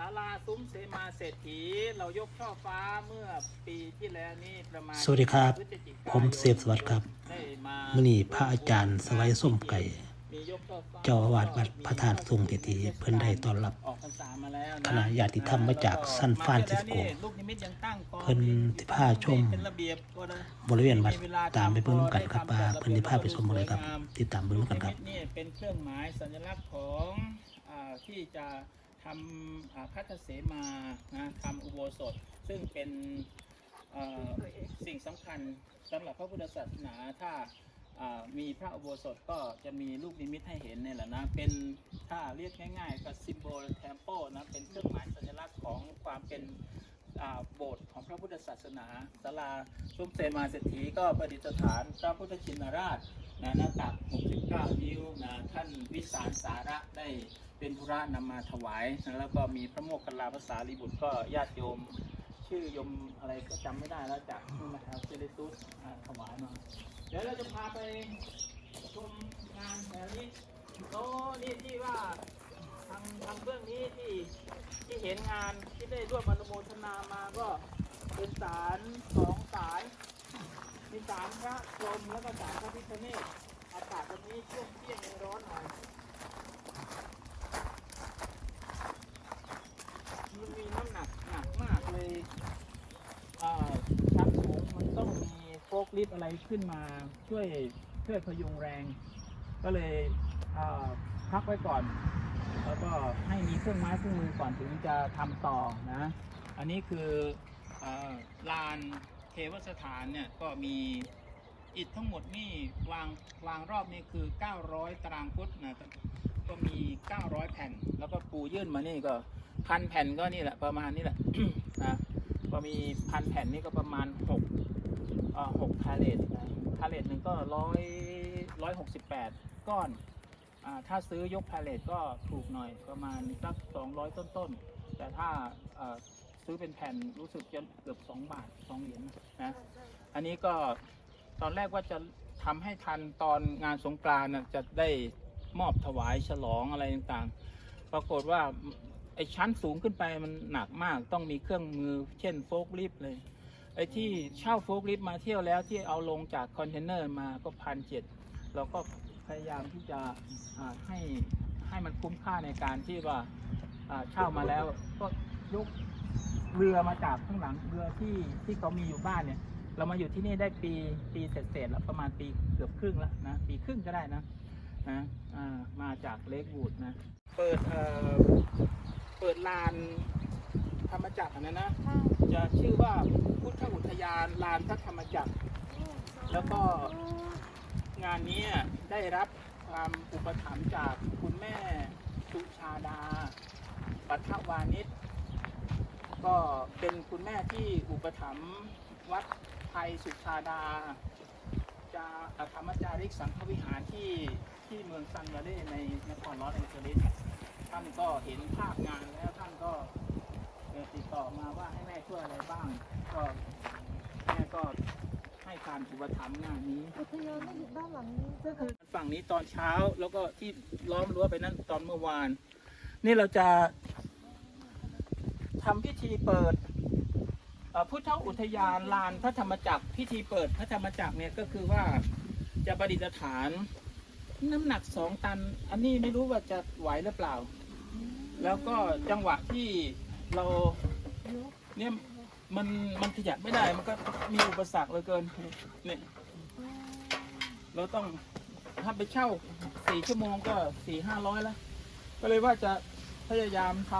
ศาลาซุ้มเสมาเศรษฐี เรายกช่อฟ้าเมื่อปีที่แล้วนี่ประมาณสวัสดีครับพฤศจิกายนผมเสพสวัสดิ์ครับได้มามื่อนี้พระอาจารย์สวัยส้มไก่มียกช่อฟ้เจ้าอาวาสวัดพระธาตุทรงเจดีย์เพิ่นได้ต้อนรับออกพรรษามาแล้วนะคณะญาติธรรมมาจากซันฟรานซิสโกมาแล้วนี่ลูกนิมิตยังตั้งกองเพิ่นที่พาชมเป็นระเบียบก็ได้บริเวณวัดตามไปเบิ่งกันครับว่าเพิ่นสิพาไปชมบ่เลยครับ ติดตามเบิ่งกันครับลูกนิมิตนี่เป็นเครื่องหมายสัญลักษณ์ของอาที่จะ ทำพัทเสมานะทำอุโบสถ ซึ่งเป็นสิ่งสำคัญสำหรับพระพุทธศาสนาถ้ามีพระอุโบสถก็จะมีลูกนิมิตให้เห็นเนี่ยแหละนะเป็นถ้าเรียกง่ายๆก็ซิมโบลเทมโปนะเป็นเครื่องหมายสัญลักษณ์ของความเป็น โบสถ์ของพระพุทธศาสนาศาลาซุ้มเสมาเศรษฐีก็ประดิษฐานพระพุทธชินราชนะหน้าตัก 69 นิ้วนะท่านวิสารสาระได้เป็นธุระนำมาถวายนะแล้วก็มีพระโมคคัลลาภาษาลีบุตรก็ญาติโยม ชื่อยมอะไรก็จำไม่ได้แล้วจากนู่นนะครับเซเลตุสถวายมาเดี๋ยวเราจะพาไปชมงานแถวนี้โอ้นี่ที่ว่า ทางทางเบื้องนี้ที่ที่เห็นงานที่ได้ร่วมอนุโมทนามาก็เป็นสารสองสายมีสารพระพรหมแล้วก็สารพระพิฆเนศอากาศวันนี้ช่วงเที่ยงยังร้อนหน่อยมันมีน้ำหนักหนักมากเลยชั้นสูงมันต้องมีโฟกลิฟอะไรขึ้นมาช่วยช่วยพยุงแรง ก็เลยพักไว้ก่อน แล้วก็ให้มีเครื่องไม้เครื่องมือก่อนถึงจะทำต่อนะ อันนี้คืออลานเทวสถานเนี่ยก็มีอิฐทั้งหมดนี่วางวางรอบนี่คือ 900 ตารางฟุตนะก็มี 900 แผ่น แล้วก็ปูยื่นมานี่ก็พันแผ่นก็นี่แหละประมาณนี้แหละนะก็มีพันแผ่นนี่ก็ประมาณ6เอ่อ6พาเลตนะพาเลตหนึ่งก็ร้อยร้อยหกสิบแปดก้อน ถ้าซื้อยกพาเลทก็ถูกหน่อยประมาณสัก200 ต้นๆ แต่ถ้าซื้อเป็นแผ่นรู้สึกจะเกือบ 2 บาท 2 เหรียญนะ อันนี้ก็ตอนแรกว่าจะทำให้ทันตอนงานสงกรานต์จะได้มอบถวายฉลองอะไรต่างๆ ปรากฏว่าไอ้ชั้นสูงขึ้นไปมันหนักมากต้องมีเครื่องมือเช่นโฟกลิฟต์เลยไอ้ที่เช่าโฟกลิฟต์มาเที่ยวแล้วที่เอาลงจากคอนเทนเนอร์มาก็พันเจ็ดเราก็ พยายามที่จะให้ให้มันคุ้มค่าในการที่ว่าเช่ามาแล้วก็ยกเรือมาจากข้างหลังเรือที่ที่เขามีอยู่บ้านเนี่ย เรามาอยู่ที่นี่ได้ปีปีเศษๆแล้วประมาณปีเกือบครึ่งแล้วนะปีครึ่งก็ได้นะนะมาจากเลกวูดนะ เปิดเออเปิดลานธรรมจักรนนั้นนะ จะชื่อว่าพุทธอุทยานลานพระธรรมจักร แล้วก็ งานนี้ได้รับความอุปถัมภ์จากคุณแม่สุชาดาปัทวานิชก็เป็นคุณแม่ที่อุปถัมภ์วัดไทยสุชาดาจะธรรมจาริกสังฆวิหารที่ที่เมืองซันวาเล่ในนครลอสแองเจลิสท่านก็เห็นภาพงานแล้วท่านก็ติดต่อมาว่าให้แม่ช่วยอะไรบ้าง ก็แม่ก็ ให้การอุปถัมภ์งานนี้อุทยานไม่อยู่ด้านหลังนี้ก็คือฝั่งนี้ตอนเช้าแล้วก็ที่ล้อมรั้วไปนั่นตอนเมื่อวาน นี่เราจะทำพิธีเปิดเอ่อพุทธอุทยานลานพระธรรมจักรพิธีเปิดพระธรรมจักรเนี่ยก็คือว่าจะประดิษฐานน้ำหนักสองตัน อันนี้ไม่รู้ว่าจะไหวหรือเปล่า แล้วก็จังหวะที่เรายกเนี่ย มันมันขยับไม่ได้มันก็มีอุปสรรคเหลือเกินเนี่ยเราต้องถ้าไปเช่าสี่ชั่วโมงก็สี่ห้าร้อยแล้ว ก็เลยว่าจะพยายามท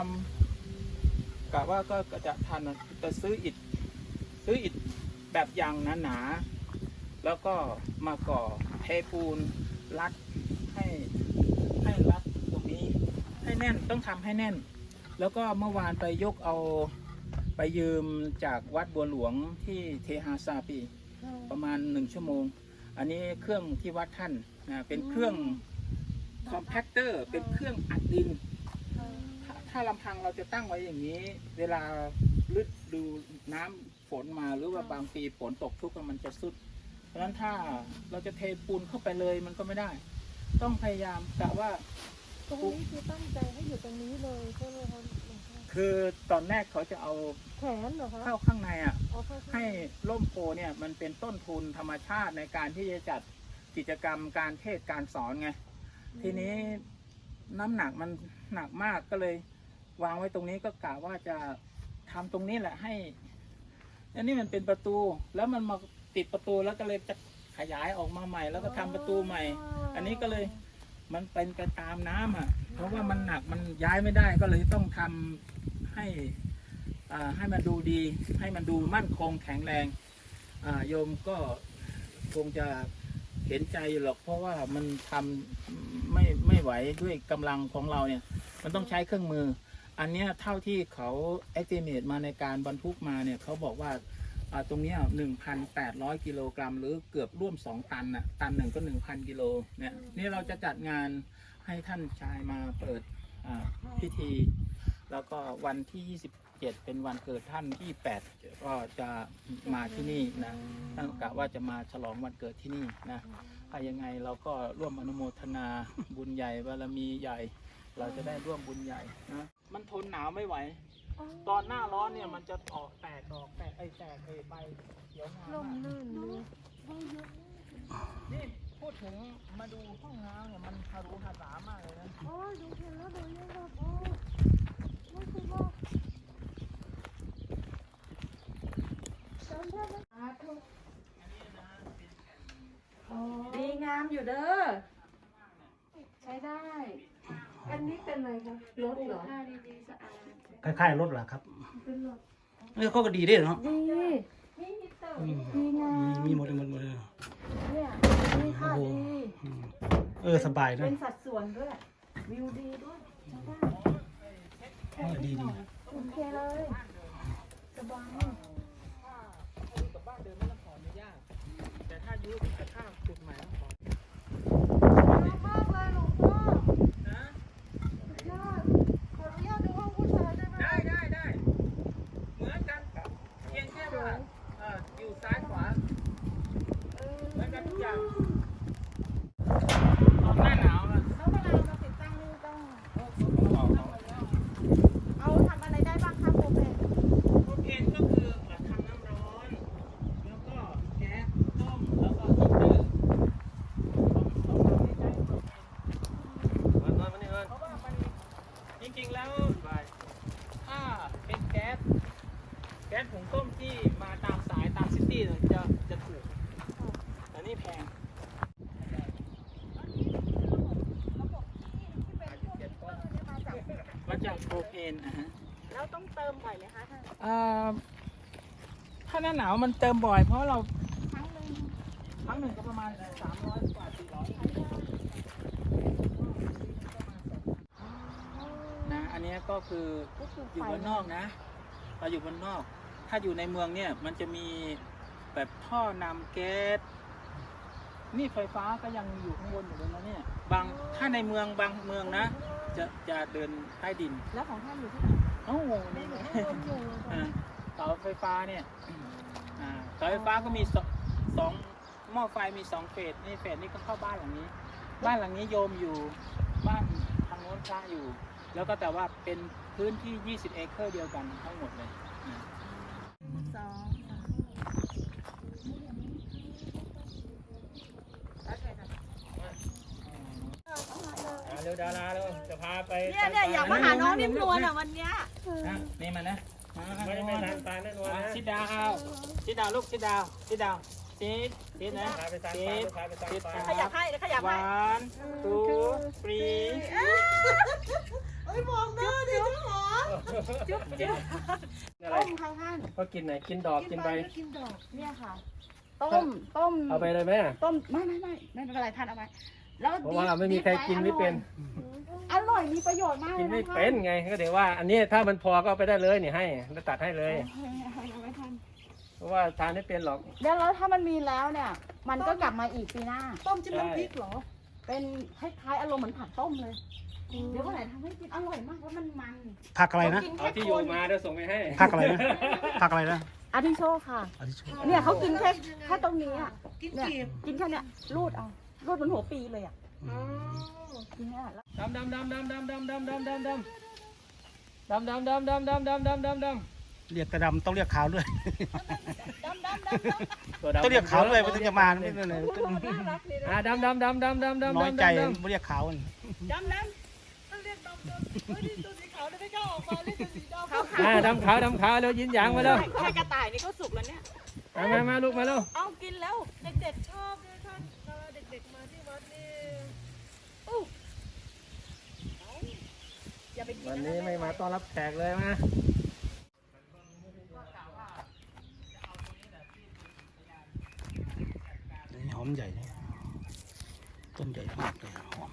ำกะว่าก็จะทันแต่ซื้ออิฐซื้ออิฐแบบยางหนาๆแล้วก็มาก่อเทปูนรัดให้ให้รัดตรงนี้ให้แน่นต้องทำให้แน่น แล้วก็เมื่อวานไปยกเอา ไปยืมจากวัดบัวหลวงที่เทหาซาปีประมาณหนึ่งชั่วโมง อันนี้เครื่องที่วัดท่านนะเป็นเครื่องคอมแพคเตอร์เป็นเครื่องอัดดิน ถ้าถ้าลำพังเราจะตั้งไว้อย่างนี้ เวลาฤดูน้ำฝนมาหรือว่าบางปีฝนตกชุกมันจะสุด เพราะฉะนั้นถ้าเราจะเทปูนเข้าไปเลยมันก็ไม่ได้ ต้องพยายามกะว่าตรงนี้คือตั้งใจให้อยู่ตรงนี้เลยใช่ไหมคะหลวงพ่อ คือตอนแรกเขาจะเอาแขนเหรอคะเข้าข้างในอะ เอาเข้าข้างให้ร่มโพเนี่ยมันเป็นต้นทุนธรรมชาติในการที่จะจัดกิจกรรมการเทศน์การสอนไง ทีนี้น้ำหนักมันหนักมากก็เลย วางไว้ตรงนี้ก็กะว่าจะทำตรงนี้แหละให้ อันนี้มันเป็นประตูแล้วมันมาติดประตูแล้วก็เลยจะขยายออกมาใหม่ แล้วก็ทำประตูใหม่ อันนี้ก็เลย มันเป็นไปตามน้ำอะ เพราะว่ามันหนักมันย้ายไม่ได้ก็เลยต้องทำให้อ่าให้มันดูดี ให้มันดูมั่นคงแข็งแรงอ่าโยมก็คงจะเห็นใจหรอกเพราะว่ามันทำไม่ไม่ไหวด้วยกำลังของเราเนี่ย มันต้องใช้เครื่องมือ อันเนี้ยเท่าที่เขา estimate มาในการบรรทุกมาเนี่ยเขาบอกว่า ตรงเนี้หนึ่งพันแปดร้อยกิโลกรัมหรือเกือบร่วมสองตันน่ะตันหนึ่งก็หนึ่งพันกิโลเนี่ยนี่เราจะจัดงานให้ท่านชายมาเปิดอ่าพิธี แล้วก็วันที่27เจ็ดเป็นวันเกิดท่านที่8ก็จะมาที่นี่นะท่านกะว่าจะมาฉลองวันเกิดที่นี่นะถ้ายังไงเราก็ร่วมอนุโมทนาบุญใหญ่บารมีใหญ่ เราจะได้ร่วมบุญใหญ่นะมันทนหนาวไม่ไหว ตอนหน้าร้อนเนี่ยมันจะออกแตกดอกแตกไอ้แตกไอ้ใบเขียวงามลมมากลื่นดีนี่พูดถึงมาดูห้องน้ำเนี่ยมันฮารุฮาสามากเลยนะโอ้ยดูเห็นแล้วดูยังแบบโอ้ยไม่คิดว่าจำได้ไหมอาทุกอ๋อดีงามอยู่เด้อ ใช้ได้ อันนี้เป็นอะไรคะรถเหรอผ้าดีๆสะอาด คล้ายๆรถเหรอครับเป็นรถเออเขาก็ดีด้วยเนาะดีอืมดีงามมีมีหมดเลยหมดหมดเลยเนี่ยดีค่ะโอ้โหดีอืมเออสบายนะเป็นสัดส่วนด้วยวิวดีด้วยใช้ได้เออดีดีโอเคเลยสบาย ถ้าอยู่กับบ้านเดิมไม่ต้องขออนุญาตแต่ถ้ายุแต่ถ้าจุดหมายต้องขอ เยอะมากเลยหลวงพ่อ นะ สุดยอดขออนุญาตดูห้องผู้ชายได้ไหม ได้ได้ได้เหมือนกันเพียงแค่ว่าเอ่ออยู่ซ้ายขวา เออ เหมือนกันทุกอย่างออกหน้าหนาวนะ แล้วเวลาเราติดตั้งนี่ต้อง เอาทำอะไรได้บ้างคะโปรเพน โปรเทนก็คือทำน้ำร้อน แล้วก็แก๊สต้ม แล้วก็ฮีตเตอร์สองสองทำที่ใช้โปรเทน มันมันมันนี่มัน เพราะว่ามันจริงๆแล้วถ้าเป็นแก๊ส แก๊สหุงต้มที่มาตามสายตามซิตี้เนี่ยจะจะถูกแต่นี่แพง มาจากโปรเพนนะฮะ แล้วต้องเติมบ่อยไหมคะท่าน อ่าถ้า หน้าหนาวมันเติมบ่อย เพราะเราครั้งหนึ่งครั้งหนึ่งก็ประมาณ300กว่า400นะอันเนี้ยก็คือก็คืออยู่ไฟบนนอกนะ เราอยู่บนนอก ถ้าอยู่ในเมืองเนี่ยมันจะมีแบบท่อนำแก๊สนี่ไฟฟ้าก็ยังอยู่ข้างบนอยู่เลยนะเนี่ยบางถ้าในเมืองบางเมืองนะ จะจะเดินใต้ดิน แล้วของท่านอยู่ที่ไหนเอ้านี่ไงอ่าเสาไฟฟ้าเนี่ยอ่าเสาไฟฟ้าก็มีสองสองหม้อไฟมีสองเฟสนี่เฟสนี่ก็เข้าบ้านหลังนี้ บ้านหลังนี้โยมอยู่บ้านทางโน้นพระอยู่ แล้วก็แต่ว่าเป็นพื้นที่ 20 เอเคอร์เดียวกันทั้งหมดเลยสองเร็วดาราเร็วจะพาไปเนี่ยเนี่ยอยากมาหาน้องนิ่มนวลอะวันเนี้ยนี่มันนะ ไม่ได้ไม่ทานตาแน่นอนนะชิดดาวชิดดาวลูกชิดดาวชิดดาวชิดชิดนะพาไปตามชิปลาดไปพาไปตามชิดปลาขยับให้ขยับให้ one two three เอ้ยมองหน้าดิเจ้าหมออะไรต้มค่ะท่านก็กินไหนกินดอกกิกินนใบใบไม่กินดอกเนี่ยค่ะ ต้มต้มเอาไปเลยไหมต้มไม่ไม่ไม่ไม่เป็นไรท่านเอาไปแล้วเพราะว่าไม่มีใครกินไม่เป็นอร่อย มีประโยชน์มากกินเลยไม่นะคะเป็นไงก็เดี๋ยวว่า อันนี้ถ้ามันพอก็เอาไปได้เลยนี่ให้แล้วตัดให้เลย เอาไว้ท่านเพราะว่าทานไม่เป็นหรอกแล้วแล้วถ้ามันมีแล้วเนี่ย มันก็กลับมาอีกปีหน้า ต้มจิ้มน้ำพริกเหรอเป็นคล้ายๆอารมณ์เหมือนผัดต้มเลย เดี๋ยววันไหนทำให้กินอร่อยมากเพราะมันมันผักอะไรนะกินเอาแค่ที่คอยู่นมาเดี๋ยวส่งไปให้ผักอะไรนะ ผักอะไรนะอาทิโชค่ะ อาทิชูเนี่ยเขากินแค่แค่ตรงนี้อะ กินเนี่ย กีบกินแค่เนี้ยรูดเอารูดบนหัวปีเลยอะ ดำดำดำดำดำดำดำดำดำดำดำดำดำดำดำดำดำดำดำเรียกกระดำต้องเรียกขาวด้วยดำดำดำดำตัวดำต้องเรียกขาวด้วยมันถึงจะมาไม่เป็นไรอ่าดำดำดำดำดำดำน้อยใจดำดำไม่เรียกขาวดำดำต้องเรียกดำดำตัวสีขาวได้ไม่กล้าออกมาเรียกตัวสีดำขาวขาวอ่าดำขาวดำขาวแล้วยินหยางมาแล้วให้กระต่ายนี่ก็สุกแล้วเนี่ยมามามาลูกมาแล้วเอากินแล้วเด็กๆชอบด้วยท่านเออเด็กๆมาที่วัดนี่อู้เอาอย่า ไปกินวันนะนี้ไม่มาต้อนรับแขกเลยมานี่หอมใหญ่นะต้นใหญ่มากเลยหอม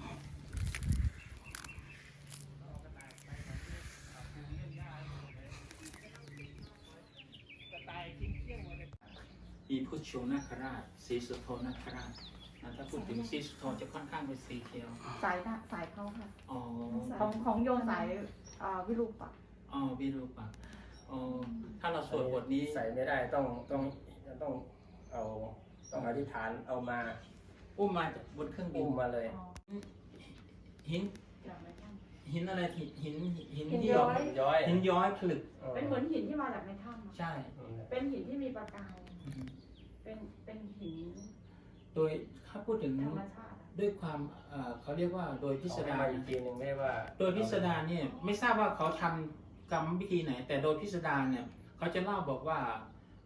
มีพุทธโชนาคราชสีสุโธนาคราช นะถ้าพูดถึงสีสุโธจะค่อนข้างเป็นสีเขียว สายน่ะสายเขาค่ะ อ๋อ ของของโยมสายเอ่อวิรูปะอ๋อวิรูปักษ์อ๋อ ถ้าเราสวดบทนี้ ใส่ไม่ได้ต้องต้องต้องเอาต้องอธิษฐานเอามาอุ้มมาจากบนเครื่องบิอุ้นมมาเลยหินหินอะไรหินหินหินหินที่ย้อยย้อยหินย้อยผลึก เป็นเหมือนหินที่มาจากในถ้ำอะใช่ เป็นหินที่มีประกายอืมเป็นเป็นหิน โดยถ้าพูดถึงธรรมชาติอะด้วยความเอ่อเขาเรียกว่าโดยพิพิสสดาดารอีกทีหนึ่งไม่ว่าโดยพิสดารเนี่ยไม่ทราบว่าเขาทำกรรมวิธีไหน แต่โดยพิสดารเนี่ยเขาจะเล่าบอกว่า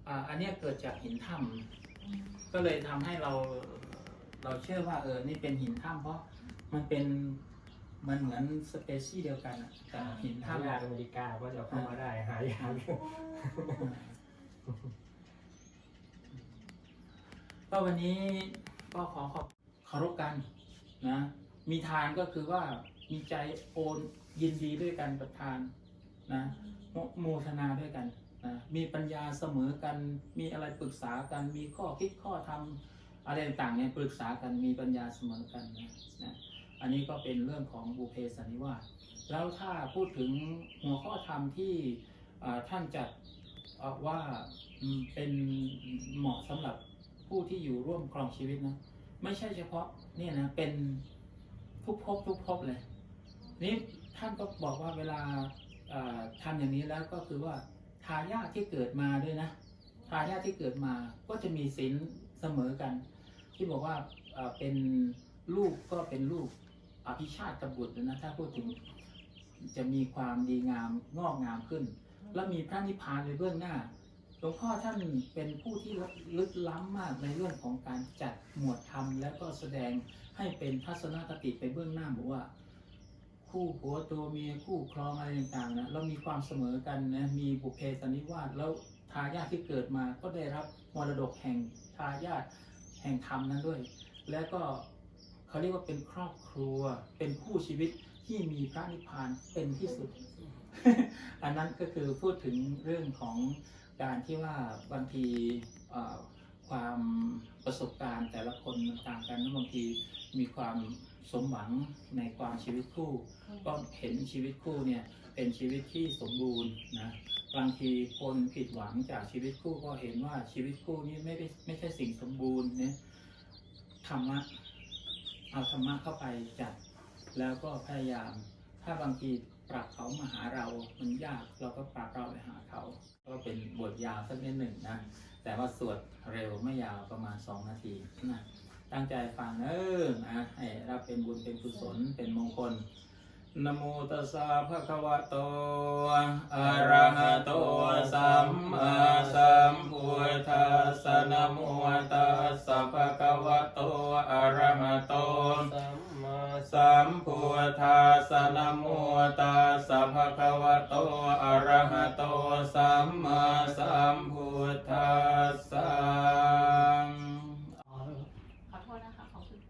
อ่าอันเนี้ยเกิดจากหินถ้ำก็เลยทำให้เราเราเชื่อว่าเออนี่เป็นหินถ้ำเพราะมันเป็นมันเหมือนสเปซี่เดียวกันอะกับหินหาถ้ำยากอเมริกาก็จะเข้ามาได้หายากก็วันนี้ ก็ขอขอบเคารพกันนะมีทานก็คือว่ามีใจโอนยินดีด้วยกันกับทานนะโมโมทนาด้วยกันนะมีปัญญาเสมอกันมีอะไรปรึกษากัน มีข้อคิดข้อทำอะไรต่างๆเนี่ยปรึกษากันมีปัญญาเสมอกันนะนะอันนี้ก็เป็นเรื่องของบุพเพสันนิวาสแล้วถ้าพูดถึงหัวข้อธรรมที่อ่าท่านจัดเอ่อว่าอืมเป็นเหมาะสำหรับ ผู้ที่อยู่ร่วมครองชีวิตนะไม่ใช่เฉพาะเนี่ยนะเป็นทุกภพทุกภพเลย นี่ท่านก็บอกว่าเวลาเอ่อทำอย่างนี้แล้วก็คือว่าทายาทที่เกิดมาด้วยนะทายาทที่เกิดมาก็จะมีศีลเสมอกัน ที่บอกว่าเป็นลูกก็เป็นลูกอภิชาติบุตรนะถ้าพูดถึงจะมีความดีงามงอกงามขึ้น แล้วมีพระนิพพานในเบื้องหน้า หลวงพ่อท่านเป็นผู้ที่ลึกล้ำมากในเรื่องของการจัดหมวดธรรม และก็แสดงให้เป็นทัศนคติไปเบื้องหน้าบอกว่า คู่ผัวตัวเมียคู่ครองอะไรต่างๆนะเรามีความเสมอกันนะมีบุพเพสันนิวาสแล้วทายาทที่เกิดมาก็ได้รับมรดกแห่งทายาทแห่งธรรมนั้นด้วย และก็เขาเรียกว่าเป็นครอบครัวเป็นคู่ชีวิตที่มีพระนิพพานเป็นที่สุด อันนั้นก็คือพูดถึงเรื่องของ การที่ว่าบางทีเอ่อความประสบการณ์แต่ละคนมันต่างกันแล้วบางทีมีความสมหวังในความชีวิตคู่ ก็เห็นชีวิตคู่เนี่ยเป็นชีวิตที่สมบูรณ์นะบางทีคนผิดหวังจากชีวิตคู่ก็เห็นว่าชีวิตคู่นี้ไม่ได้ไม่ใช่สิ่งสมบูรณ์เนี่ยธรรมะเอาธรรมะเข้าไปจัด แล้วก็พยายาม ถ้าบางทีปรับเขามาหาเรา มันยากเราก็ปรับเราไปหาเขา ก็เป็นบทยาวสักนิดหนึ่งนะ แต่ว่าสวดเร็วไม่ยาวประมาณ 2 นาทีนะตั้งใจฟังเออนะให้รับเป็นบุญเป็นกุศลเป็นมงคล นะโมตัสสะภะคะวะโต อะระหะโต สัมมาสัมพุทธัสสะนะโมตัสสะภะคะวะโต อะระหะโต สัมมาสัมพุทธัสสะนะโมตัสสะภะคะวะโต อะระหะโต สัมมาสัมพุทธัสสะ ขอโทษนะคะขอบคุณ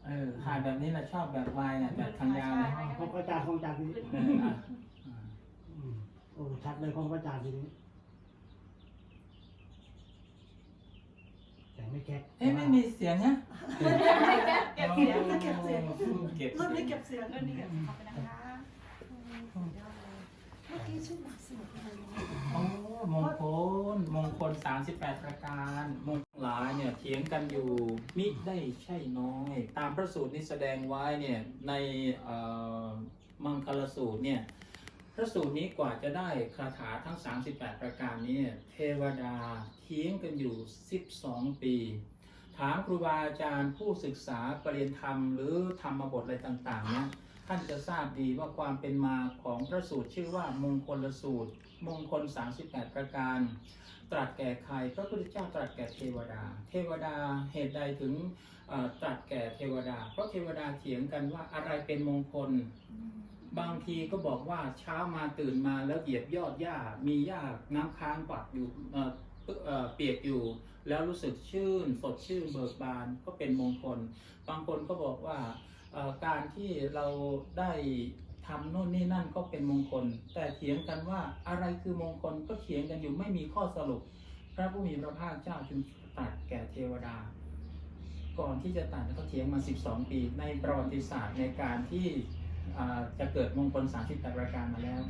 เออถ่ายแบบนี้นะชอบแบบวายเนี่ยแบบทางยาวเลยของพระอาจารย์ของอาจารย์ทีนี้เอออะอ่าอืมโอ้ชัดเลยของพระอาจารย์ทีนี้แต่ไม่แก๊กเอ๊ะไม่มีเสียงฮะเก็บเสียงเก็บเสียงเก็บรุ่นนี้เสียงเก็บเสียงรุ่นนี้เก็บขอบคุณนะคะสุดยอดเลยเมื่อกี้ชื่อหลักสูตรอะไรนะโอ้มงคลมงคล38ประการมงคล หลายเนี่ยเถียงกันอยู่มิได้ใช่น้อย ตามพระสูตรนี้แสดงไว้เนี่ยในมังคลสูตรเนี่ยพระสูตรนี้กว่าจะได้คาถาทั้ง 38 ประการนี้เนี่ยเทวดาเถียงกันอยู่ 12 ปี ถามครูบาอาจารย์ผู้ศึกษาปรริยนธรรม หรือธรรมบทอะไรต่างๆเนี่ยท่านจะทราบดีว่าความเป็นมาของพระสูตรชื่อว่ามงคลสูตร มงคล 38 ประการ ตรัสแก่ใครพระพุทธเจ้าตรัสแก่เทวดา เทวดาเหตุใดถึงตรัสแก่เทวดา เพราะเทวดาเถียงกันว่าอะไรเป็นมงคล บางทีก็บอกว่าเช้ามาตื่นมาแล้วเหยียบยอดหญ้ามีหญ้าน้ำค้างปักอยู่เปียกอยู่แล้วรู้สึกชื่นสดชื่นเบิกบานก็เป็นมงคล บางคนก็บอกว่าการที่เราได้ ทำโน่นนี่นั่นก็เป็นมงคล แต่เถียงกันว่าอะไรคือมงคลก็เถียงกันอยู่ไม่มีข้อสรุป พระผู้มีพระภาคเจ้าจึงตรัสแก่เทวดา ก่อนที่จะตรัสเขาเถียงมา 12 ปี ในประวัติศาสตร์ในการที่จะเกิดมงคล 38 ประการมาแล้ว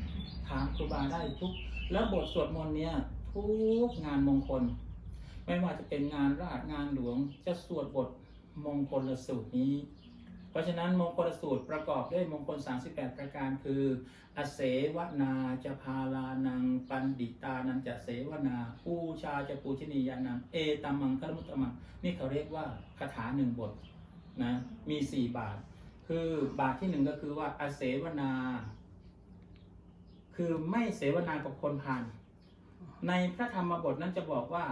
ถามครูบาได้ทุก แล้วบทสวดมนต์เนี่ยทุกงานมงคล ไม่ว่าจะเป็นงานราชงานหลวงจะสวดบทมงคลสูตรนี้ เพราะฉะนั้นมงคลสูตรประกอบด้วยมงคล 38 ประการคืออเสวนาจะพาลานัง ปันดิตานันจะเสวนา ปูชาจะปูชนียานัง เอตมังคลมุตตมัง นี่เขาเรียกว่าคาถาหนึ่งบทนะมีสี่บาท คือบาทที่หนึ่งก็คือว่าอเสวนา คือไม่เสวนากับคนพาลในพระธรรมบทนั้นจะบอกว่า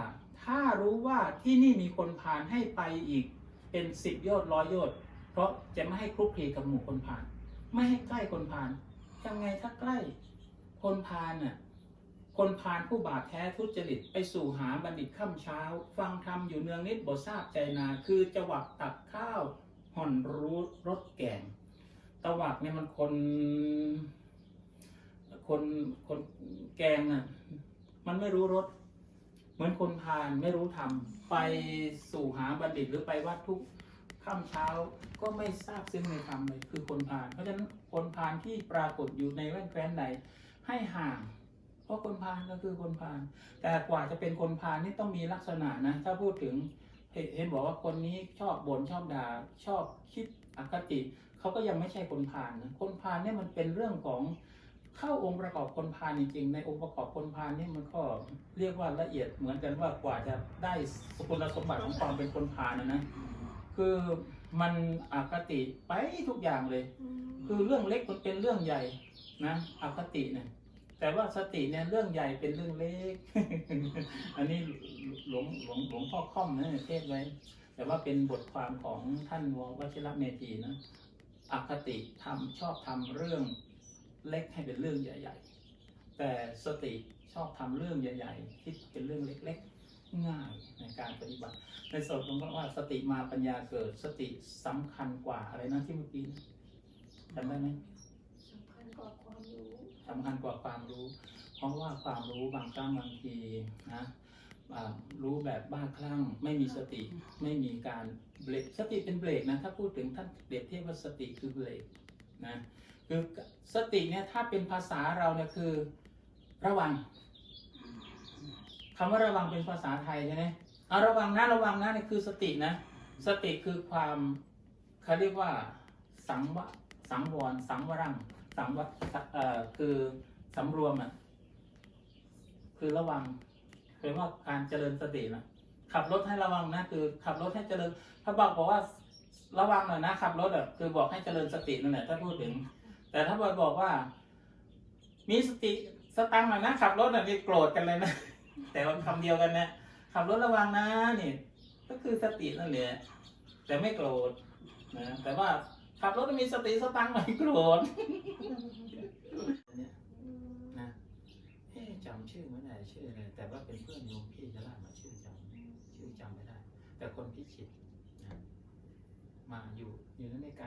ถ้ารู้ว่าที่นี่มีคนพาลให้ไปอีกเป็นสิบยชน์ร้อยยชน์ เพราะจะไม่ให้คลุกคลีกับหมู่คนพาลไม่ให้ใกล้คนพาลยังไงถ้าใกล้ คนพาลน่ะคนพาลผู้บาปแท้ทุจริตไปสู่หาบัณฑิตค่ำเช้า ฟังธรรมอยู่เนืองนิดบททราบใจนา คือจะหวักตักข้าวห่อนรู้รสแกงตะวักเนี่ยมันคน คนคนแกงน่ะมันไม่รู้รสเหมือนคนพาลไม่รู้ธรรมไปสู่หาบัณฑิตหรือไปวัดทุก ค่ำเช้าก็ไม่ทราบซึ่งในธรรมเลยคือคนพาลเพราะฉะนั้นคนพาลที่ปรากฏอยู่ในแว่นแคว้นใดให้ห่าง เพราะคนพาลก็คือคนพาลแต่กว่าจะเป็นคนพาลนี่ต้องมีลักษณะนะ ถ้าพูดถึงเห็นบอกว่าคนนี้ชอบบ่นชอบด่าชอบคิดอคติเขาก็ยังไม่ใช่คนพาลนะคนพาลเนี่ยมันเป็นเรื่องของเข้าองค์ประกอบคนพาลจริงๆ ในองค์ประกอบคนพาลเนี่ยมันก็เรียกว่าละเอียดเหมือนกันว่ากว่าจะได้คุณสมบัติของความเป็นคนพาลนะนะ คือมันอคติไปทุกอย่างเลย คือเรื่องเล็กมันเป็นเรื่องใหญ่นะอคติเนี่ยแต่ว่าสติเนี่ยเรื่องใหญ่เป็นเรื่องเล็ก อันนี้หลวงหลวงหลวงพ่อค่อมนะเทศไว้ แต่ว่าเป็นบทความของท่านววชิระเมธีนะอคติทำชอบทำเรื่องเล็กให้เป็นเรื่องใหญ่ ๆ แต่สติชอบทำเรื่องใหญ่ ๆ ที่เป็นเรื่องเล็ก ๆ ง่ายในการปฏิบัติ ในสดลงว่าสติมาปัญญาเกิดสติสำคัญกว่าอะไรนะที่เมื่อกี้นะจำได้ไหมสำคัญกว่าความรู้สำคัญกว่าความรู้ เพราะว่าความรู้บางครั้งบางทีนะอ่ารู้แบบบ้าคลั่งไม่มีสติไม่มีการเบรกสติเป็นเบรกนะถ้าพูดถึงท่านเปรียบเทียบว่าสติคือเบรกนะคือสติเนี่ยถ้าเป็นภาษาเราเนี่ยคือระวัง คำว่าระวังเป็นภาษาไทยใช่ไหมเอาระวังนะระวังนะนี่คือสตินะ สติคือความเขาเรียกว่าสังวะสังวรสังวรังสังวะเอ่อคือสำรวมอะคือระวังแปลว่าการเจริญสตินะขับรถให้ระวังนะคือ ขับรถให้เจริญ ถ้าบอกบอกว่าระวังหน่อยนะขับรถอะคือบอกให้เจริญสตินั่นแหละถ้าพูดถึง แต่ถ้าบอยบอกว่า มีสติสตังหน่อยนะขับรถอะนี่โกรธกันเลยนะ แต่ว่าคำเดียวกันนะขับรถระวังนะนี่ก็คือสตินั่นแหละแต่ไม่โกรธนะแต่ว่าขับรถมีสติสตังค์หน่โกรธนะเอ๊ะจำชื่อไม่ได้ชื่ออะไรแต่ว่าเป็นเพื่อนโยมพี่จะล่ามาชื่อจำชื่อจำไม่ได้ แต่คนพิจิตนะมาอยู่อยู่นั่นไม่ไกล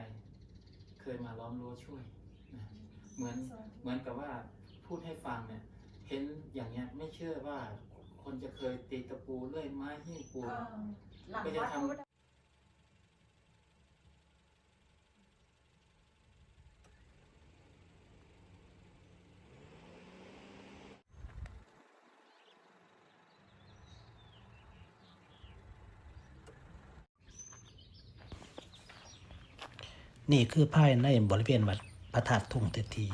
เคยมาล้อมรั้วช่วยนะเหมือนเหมือนกับว่าพูดให้ฟังเนี่ย เห็นอย่างเงี้ยไม่เชื่อว่า คนจะเคยตีตะปูเลื่อยไม้หิ้งปูนหก็จะทำนี่คือภายในบริเวณวัดพระธาตุทุ่งเตตี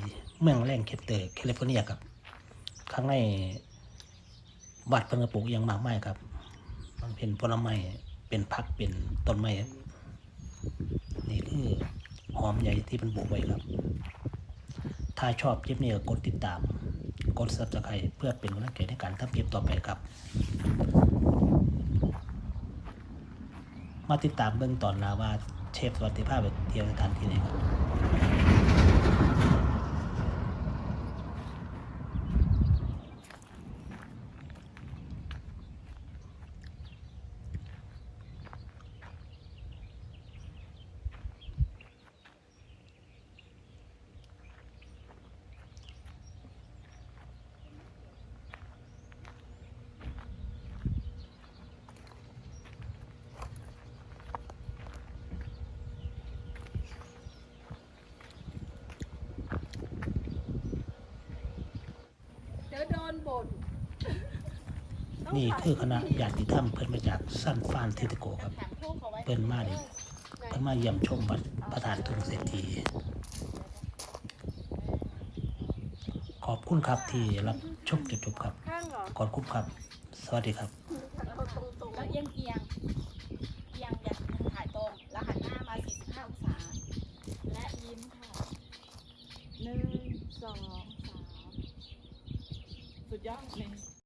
เมืองแร่งเคปเตอร์แคลิฟอร์เนียครับ ข้างในวัดเพิ่นกระปลูกอหยังมากมายครับ มันเป็นผลไม้เป็นพักเป็นต้นไม้นี่คือหอมใหญ่ที่เป็นปลูกไว้ครับ ถ้าชอบคลิปนี้ก็กดติดตาม กด subscribe เพื่อเป็นกำลังใจในการทำคลิปต่อไปครับ มาติดตามเบื้องตอนนาว่าเชฟสวัสดิภาพเที่ยวสถานที่ไหนครับ ดี๋ยวโดนบ่นนี่คือคณะญาติธรรมเพิ่นมาจากซันฟรานซิสโกครับแถมทูบเอาไว้เพิ่นมาดิเพิ่นมาเยี่ยมชมวัดพระธาตุทุ่งเศรษฐีขอบคุณครับที่รับชมจนจบครับ ข้างเหรอขอบคุณครับ สวัสดีครับเอาตรงๆ แล้วเอียงเอียง